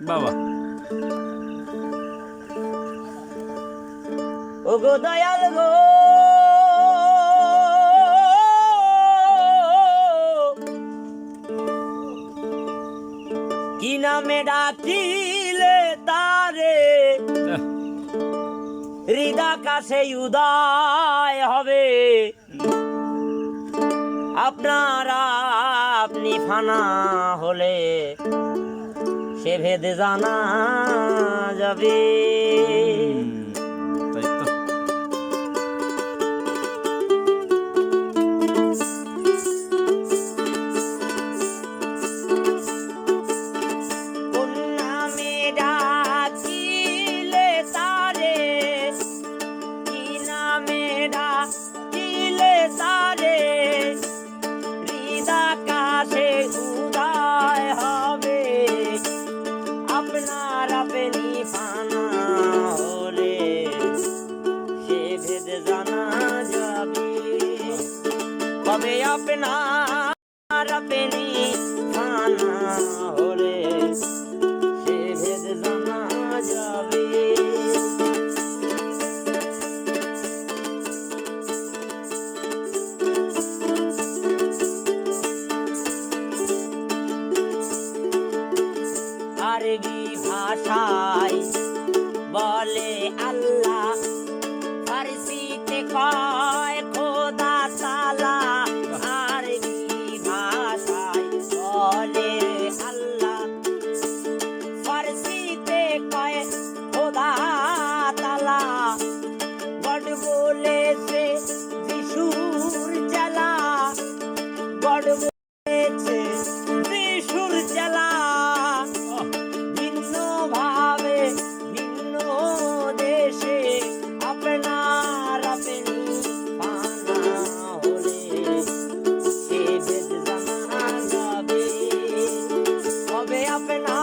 বাবা। ও গো দয়াল গো। কি নামে ডাকিলে তারে? হৃদা কাছে উদয় হবে। আপনারা আপনি ফানা হলে সে ভেদে জানা যাবে। তারে? আপনার আপনি ফানা হলে সে আপনার গড বলেছে যিশুর জ্বালা ভিন্ন ভাবে ভিন্ন দেশে আপনার আপনি তবে আপনার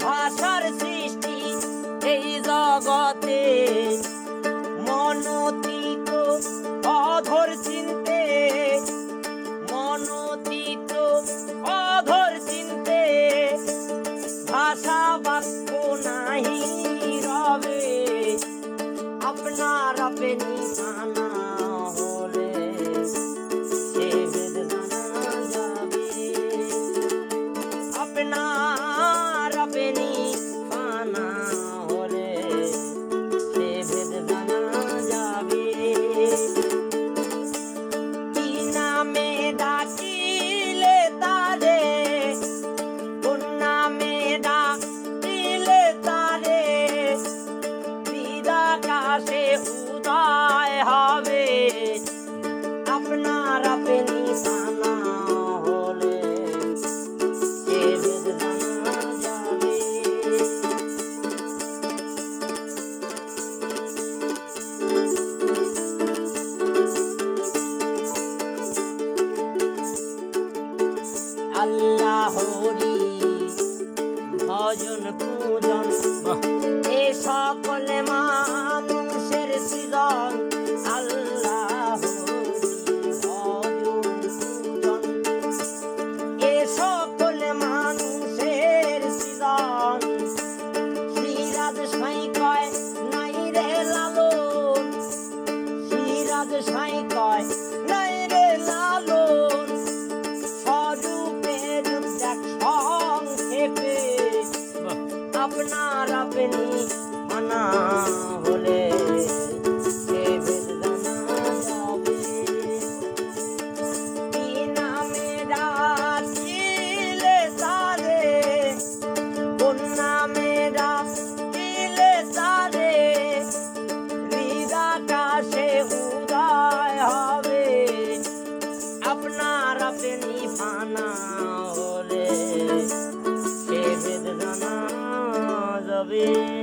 ভাষার সৃষ্টি এই জগতে। মনোতীত অধর চিনতে। মনোতীত অধর চিনতে। ভাষা বাক্য নাহি রবে। আপনার আপনি জানা সকলে মানুষের সৃজন সিরাজ সাই কয় নাই রে লালন। সিরাজ সাই কয় নাই রে লালন। স্বরূপে দেখ সংক্ষেপে আপনার আপনি আপনার আপনি ফানা সে বেদনা যাবে